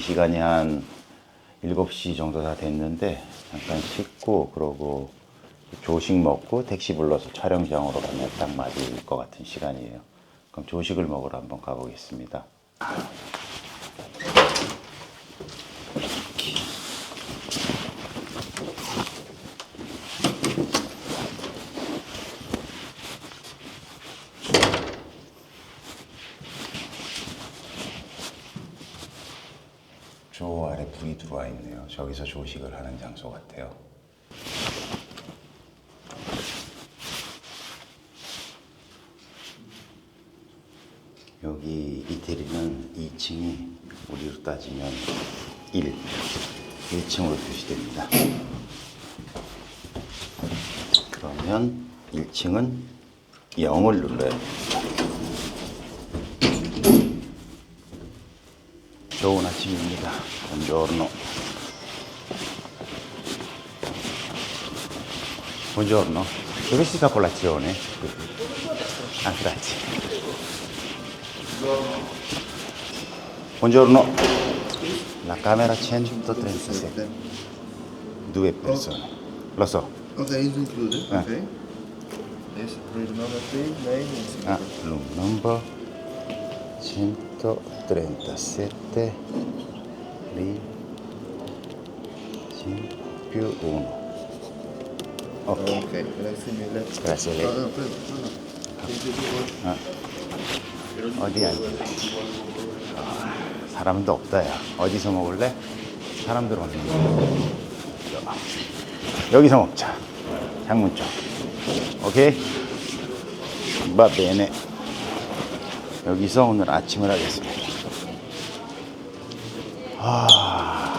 시간이 한 7시 정도 다 됐는데 잠깐 씻고 그러고 조식 먹고 택시 불러서 촬영장으로 가면 딱 맞을 것 같은 시간이에요. 그럼 조식을 먹으러 한번 가보겠습니다. 저 아래 불이 들어와 있네요. 조식을 하는 장소 같아요. 여기 이태리는 2층이 우리로 따지면 1, 1층으로 표시됩니다. 그러면 1층은 0을 눌러야. 좋은 아침입니다. buongiorno. Buongiorno. Dove si fa colazione? Ah, grazie. Buongiorno. La camera 137. Due persone. Lo so. Okay, it's included. Ah. Okay. Yes, room number three, name and Ah, secret. room number 137 lì 5 più 1 ok Okay, no. Thank you very much. 어디 앉을래? 아, 사람도 없다 야 어디서 먹을래? 사람들 오는 거 여기서 먹자 창문 쪽 오케이? 바 베네 여기서 오늘 아침을 하겠습니다 아,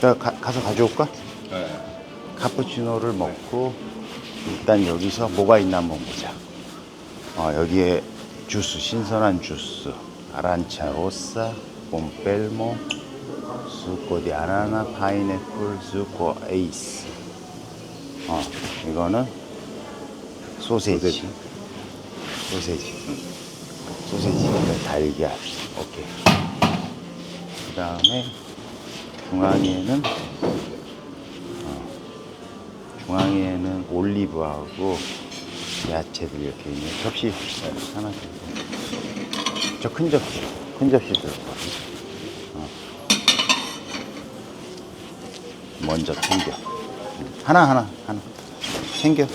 자, 가, 가서 가져올까? 카푸치노를 먹고 일단 여기서 뭐가 있나 한번 보자 어, 여기에 주스, 신선한 주스, 아란차 로사, 폼펠모, 수코 디 아나나, 파인애플, 수코 에이스. 어, 이거는 소세지. 소세지. 소세지. 그 달걀. 오케이. 그 다음에 중앙에는 어, 중앙에는 올리브하고 야채들 이렇게 있네. 접시 하나 저 큰 접시, 큰 접시 들었거든. 어. 먼저 챙겨. 응. 하나 하나 하나 챙겨.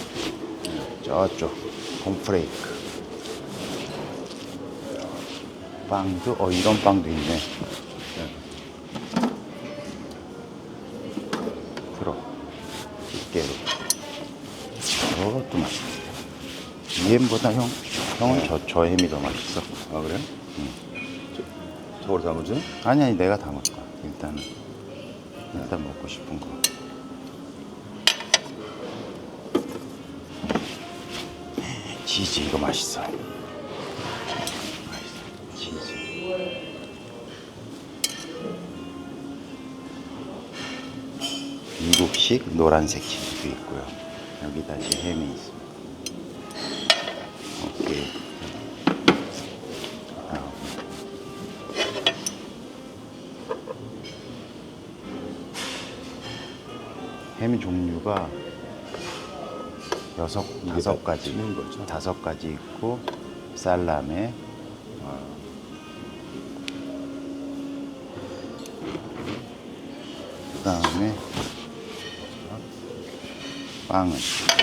저쪽 콘프레이크. 빵도 어 이런 빵도 있네. 들어. 집게로. 저것도 맛있다. 이 햄보다 형, 형은 저, 저 햄이 더 맛있어. 아 그래요? 저걸 담으죠? 아니, 아니, 내가 담을 거야. 일단은. 일단 먹고 싶은 거. 치즈, 이거 맛있어. 맛있어. 치즈. 미국식 노란색 치즈도 있고요. 여기 다시 햄이 있습 햄 종류가 여섯 다섯 다 가지 거죠? 다섯 가지 있고 살라메 어, 그다음에 빵은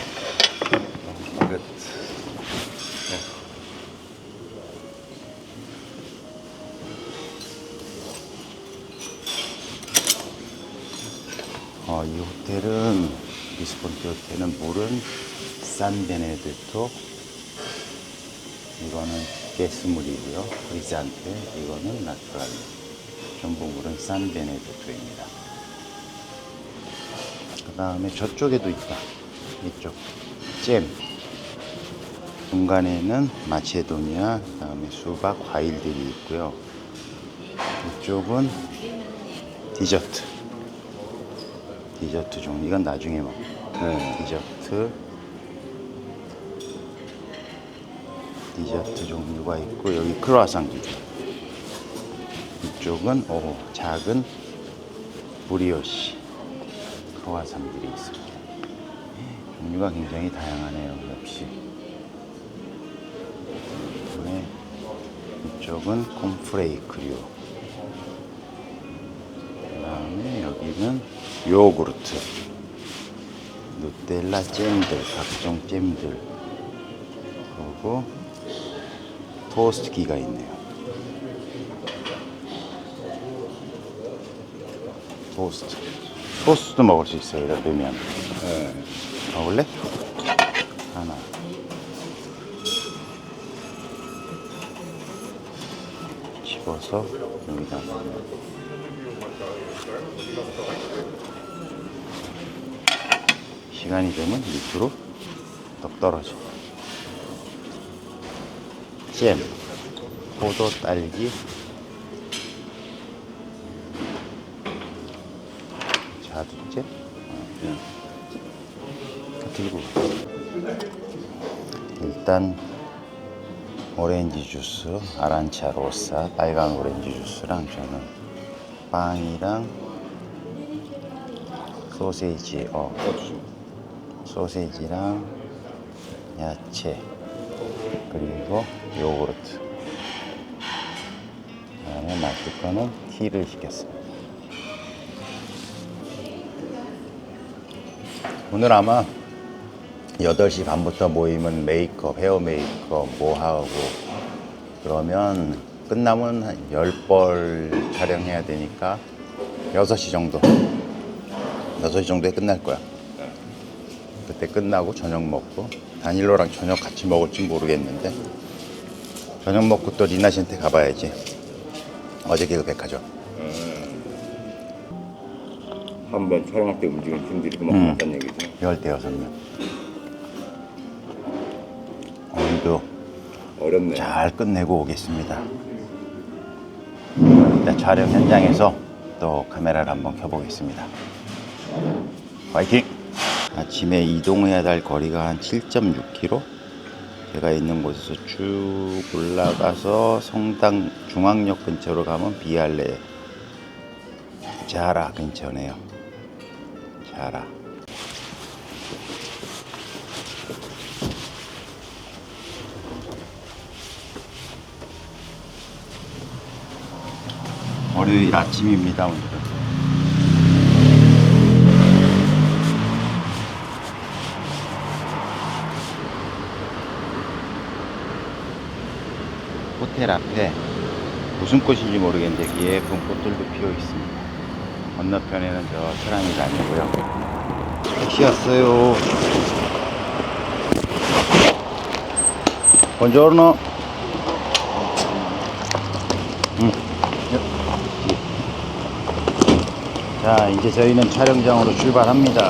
호텔은 물은 산 베네디토 이거는 가스물이고요. 리잔테 이거는 나트랄 전부 물은 산 베네디토입니다. 그 다음에 저쪽에도 있다. 이쪽. 잼. 중간에는 마체도니아 그 다음에 수박 과일들이 있고요. 이쪽은 디저트. 디저트 종류 이건 나중에 먹 네. 디저트 디저트 종류가 있고 여기 크로아상도 있고 이쪽은 오, 작은 브리오시 크와상들이 있습니다. 종류가 굉장히 다양하네요. 역시. 그다음에 이쪽은 콤프레이크류. 그 다음에 여기는 요구르트. 누텔라 잼들, 각종 잼들. 그리고 토스트기가 있네요. 토스트. 토스트도 먹을 수 있어요. 이렇게 넣으면. 네. 먹을래? 하나. 집어서 여기다 넣으 면. 시간이 되면 밑으로 떡 떨어져. 잼, 포도, 딸기, 자두잼, 어, 들고 일단 오렌지 주스, 아란차 로사, 빨간 오렌지 주스랑 저는 빵이랑 소세지, 어, 소세지랑 야채 그리고 요구르트 그다음에 마실 거는 티를 시켰습니다. 오늘 아마 8시 반부터 모이면 메이크업, 헤어 메이크업 뭐 하고 그러면 끝나면 한 10벌 촬영해야 되니까 6시 정도 6시 정도에 끝날 거야 그때 끝나고 저녁 먹고 다닐로랑 저녁 같이 먹을지 모르겠는데 저녁 먹고 또 리나 씨한테 가봐야지 어제 개그 백화점 한번 촬영할 때 움직이는 팀들이 그만 음. 많다는 얘기죠. 열대 여섯 명 오늘도 어렵네. 잘 끝내고 오겠습니다. 일단 촬영 현장에서 또 카메라를 한번 켜보겠습니다. 화이팅! 아침에 이동해야 될 거리가 한 7.6km? 제가 있는 곳에서 쭉 올라가서 성당 중앙역 근처로 가면 비알레 자라 근처네요. 자라. 월요일 아침입니다 오늘은 호텔 앞에 무슨 꽃인지 모르겠는데 예쁜 꽃들도 피어 있습니다. 건너편에는 저 사람이 다니고요. 택시 왔어요. 본조르노? 자, 이제 저희는 촬영장으로 출발합니다.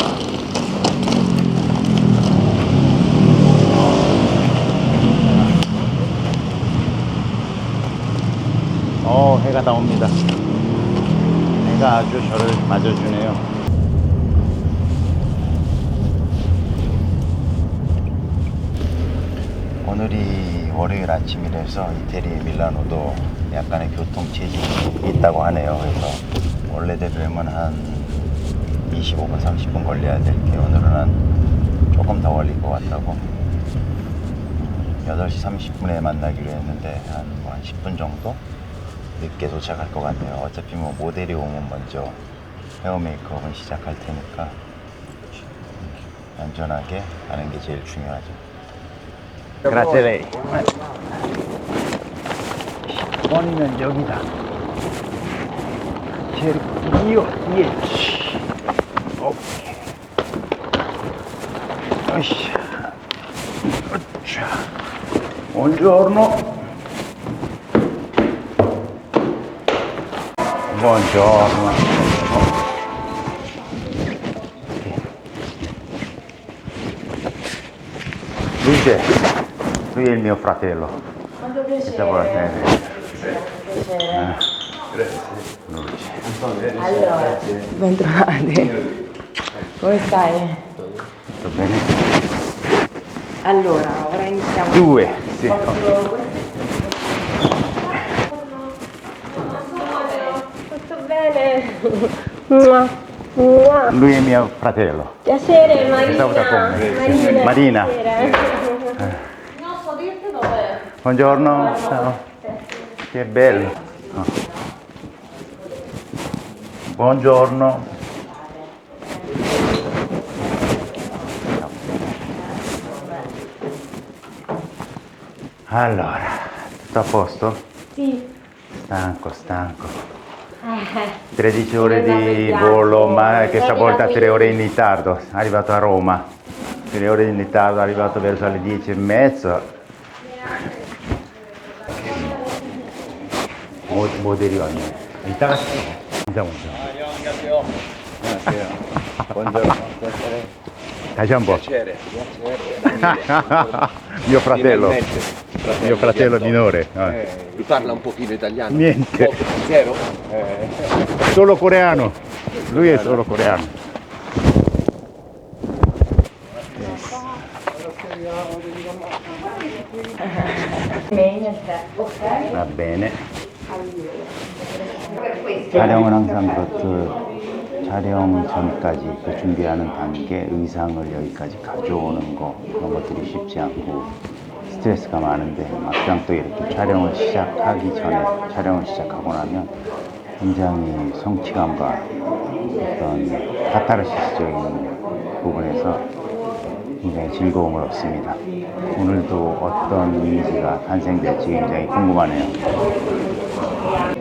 어, 해가 나옵니다. 해가 아주 저를 맞아주네요. 오늘이 월요일 아침이라서 이태리 밀라노도 약간의 교통 체증이 있다고 하네요. 그래서 원래대로면 한 25분, 30분 걸려야 될 게 오늘은 한 조금 더 걸릴 것 같다고. 8시 30분에 만나기로 했는데 한, 뭐 한 10분 정도 늦게 도착할 것 같네요. 어차피 뭐 모델이 오면 먼저 헤어 메이크업은 시작할 테니까 안전하게 가는 게 제일 중요하죠. Lei. 10번이면 여기다. cerchio 10. 오케이. 으쌰. 으쌰. Buongiorno. Buongiorno. Luce, lui è il mio fratello. Molto Questa piacere. buonasera. Piacere. Luce. Allora, bentrovati. Come stai? Tutto bene? Allora, ora iniziamo. Due, sì. Posso- Lui è mio fratello. Piacere, Saluta Marina. come? Marina. Buonasera. Buongiorno. Ciao. Che bello. Buongiorno. Allora, tutto a posto? Sì. Stanco, stanco. Eh, 13 ore Dove di vediamo? volo, ma questa Dove volta la 3 ore in ritardo. Arrivato a Roma. 3 ore in ritardo, arrivato verso le 10 e mezza. 모, 모델이 왔네. 이따가 인사 먼저. 안녕하세요. buongiorno. 다시 한 번. Piacere. Mio fratello. Finalmente. Mio fratello minore. eh. Eh, lui parla un pochino italiano? Niente. Poco, zero? Eh, Solo coreano. Lui è solo coreano. Va bene. 촬영은 항상 그렇듯 촬영 전까지 그 준비하는 단계, 의상을 여기까지 가져오는 거 그런 것들이 쉽지 않고 스트레스가 많은데 막상 또 이렇게 촬영을 시작하기 전에 촬영을 시작하고 나면 굉장히 성취감과 어떤 카타르시스적인 부분에서 굉장히 즐거움을 얻습니다. 오늘도 어떤 이미지가 탄생될지 굉장히 궁금하네요.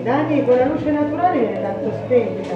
Dani, con la luce naturale è tanto spenta.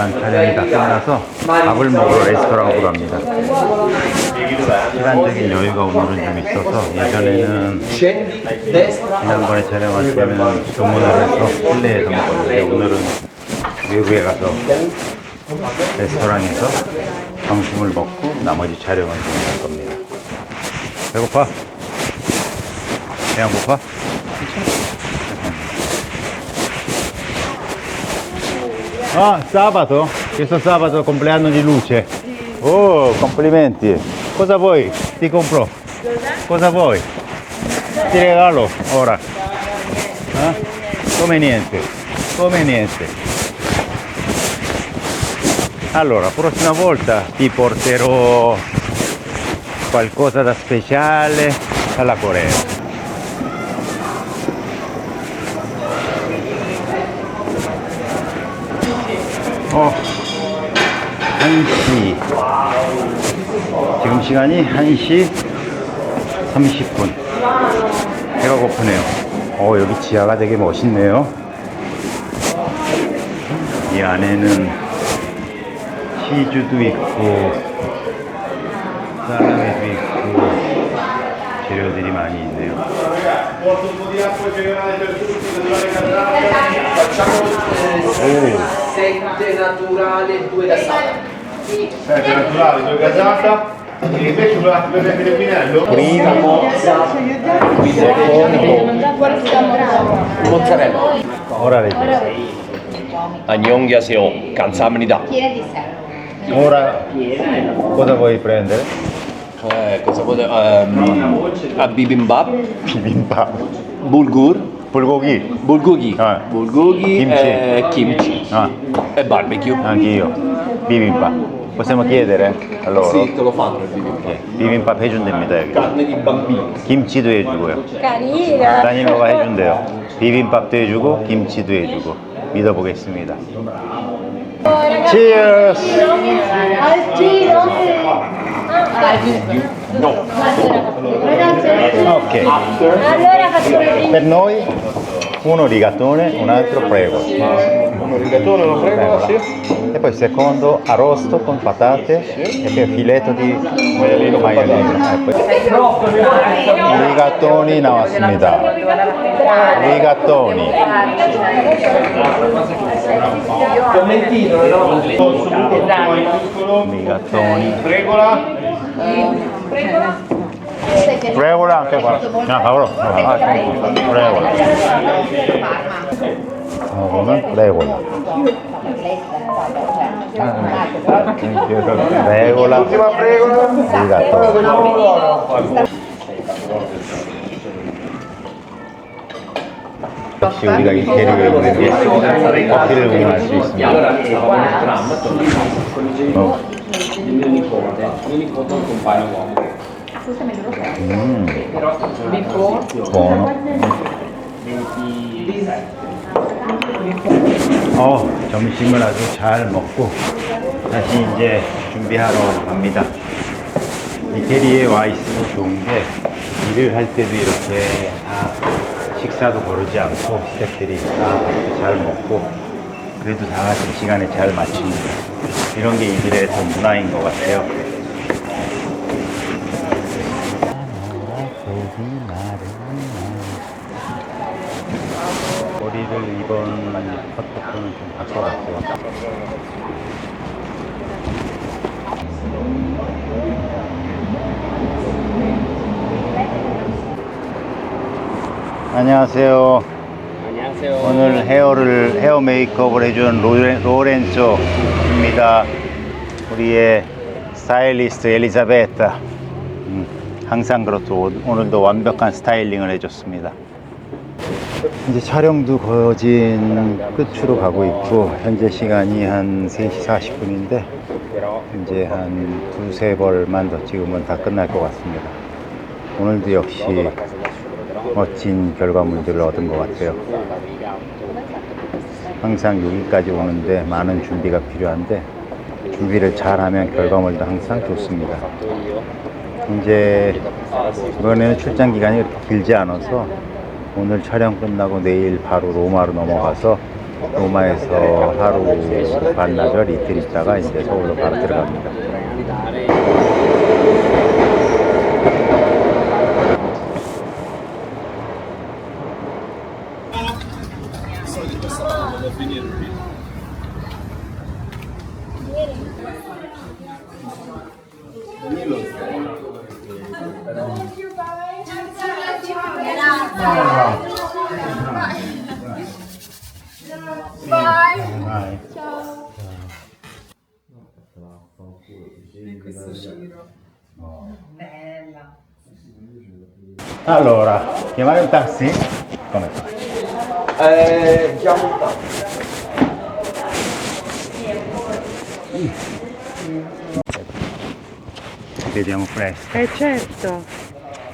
전반 촬영이 다 끝나서 밥을 먹으러 레스토랑으로 갑니다. 시간적인 여유가 오늘은 좀 있어서 예전에는 지난번에 촬영할 때는 주문을 해서 실내에서 먹었는데 오늘은 외부에 가서 레스토랑에서 점심을 먹고 나머지 촬영을 진행할 겁니다. 배고파? 배안 고파? Ah, sabato? Questo sabato compleanno di luce. Oh, complimenti. Cosa vuoi? Ti compro. Cosa vuoi? Ti regalo ora. Eh? Come niente. Come niente. Allora, prossima volta ti porterò qualcosa da speciale dalla Corea. 시간이 1시 30분. 배가 고프네요. 어, 여기 지하가 되게 멋있네요. 이 안에는 치즈도 있고, 살라미도 있고, 재료들이 많이 있네요. sette naturale due da sala. Sette naturale, due casata. E invece volevate prendere il vinello? Primo, Mozzarella. ora le 안녕하세요. 감사합니다. Ora cosa vuoi prendere? Eh, cosa vuole? ehm, a bibimbap, Bibimbap. bulgur, 불고기. bulgogi, Ah. bulgogi Kimchi. e kimchi Ah, e barbecue. anch'io. Bibimbap. Possiamo chiedere a loro? Sì, te lo fanno il bibimbap. 예, 비빔밥 해준답니다 여기. Carne di bambino. 김치도 해주고요. Carina. 따님이가 해준대요. 비빔밥도 해주고 김치도 해주고 믿어보겠습니다. Cheers. Al giro. Ok. Allora facciamo Per noi Uno rigatone, un altro prego. uno rigatone, una fregola, sì. E poi secondo arrosto con patate sì. e poi filetto di maialino, maialino. Eh, rigatoni na osimida. Rigatoni. Commentino, no? Rigatoni. Fregola. Fregola. Revola anche qua. No, cavolo. Revola. Ah, fregola. Ultima fregola. rigatoni. 역시 우리가 이태리에 있는 게 커피를 운영할 수 있습니다. 어. 음. buono. 어, 점심을 아주 잘 먹고 다시 이제 준비하러 갑니다. 이태리에 와 있으면 좋은 게 일을 할 때도 이렇게 다 식사도 거르지 않고 스태프들이 다 잘 먹고 그래도 다 같이 시간에 잘 맞춥니다. 이런 게 이들의 또 문화인 것 같아요. 머리를 이번 커트표는 좀 바꿔봤어요. 안녕하세요. 안녕하세요. 오늘 헤어를 헤어 메이크업을 해준 로렌, 로렌조입니다. 우리의 스타일리스트 엘리자베타. 음, 항상 그렇죠. 오- 오늘도 완벽한 스타일링을 해줬습니다. 이제 촬영도 거진 끝으로 가고 있고 현재 시간이 한 3시 40분인데 이제 한 두세 벌만 더 찍으면 다 끝날 것 같습니다. 오늘도 역시 멋진 결과물들을 얻은 것 같아요. 항상 여기까지 오는데 많은 준비가 필요한데 준비를 잘하면 결과물도 항상 좋습니다. 이제 이번에는 출장 기간이 그렇게 길지 않아서 오늘 촬영 끝나고 내일 바로 로마로 넘어가서 로마에서 하루 반나절 이틀 있다가 이제 서울로 바로 들어갑니다. Allora, chiamare un taxi? Come fa? Eh, chiamo un taxi. Vediamo presto. Eh certo.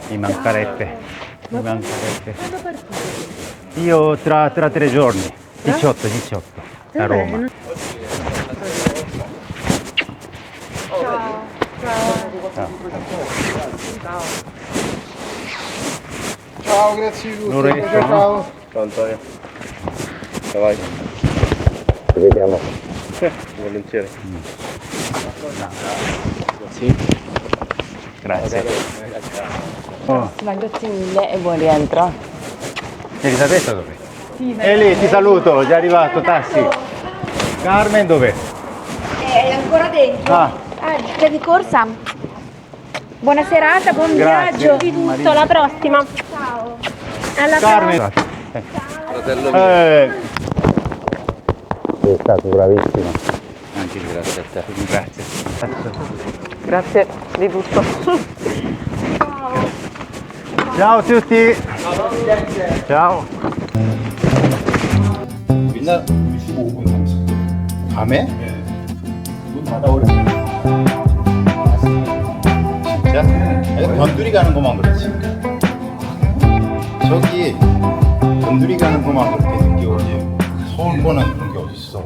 Mi mancherebbe. Mi mancherebbe. Io tra, tra tre giorni. 18, 18. A Roma. Ciao, grazie di tutto. Lorenzo, Ciao, ciao. Ciao Antonio. Vai. Ci vediamo. Volentieri. Grazie. Oh, Grazie mille e buon rientro. Elisabetta dov'è? Eli, ti saluto, è già arrivato, tassi. Carmen dov'è? È ancora dentro. Ah, Ah, c'è di corsa? Buona serata, buon Grazie, viaggio. Di tutto, alla prossima. Ciao. Alla Carmen. Fratello mio. Eh. Sei stato bravissimo. Anche Grazie a te. Grazie. Grazie di tutto. Ciao a tutti. Ciao. 맨날 15분 30분. 밤에? 문 닫아오래. 진짜? 내가 변두리 가는 것만 그렇지. 저기 변두리 가는 것만 그렇게 늦게 오지. 서울 거는 그런 게 어딨어.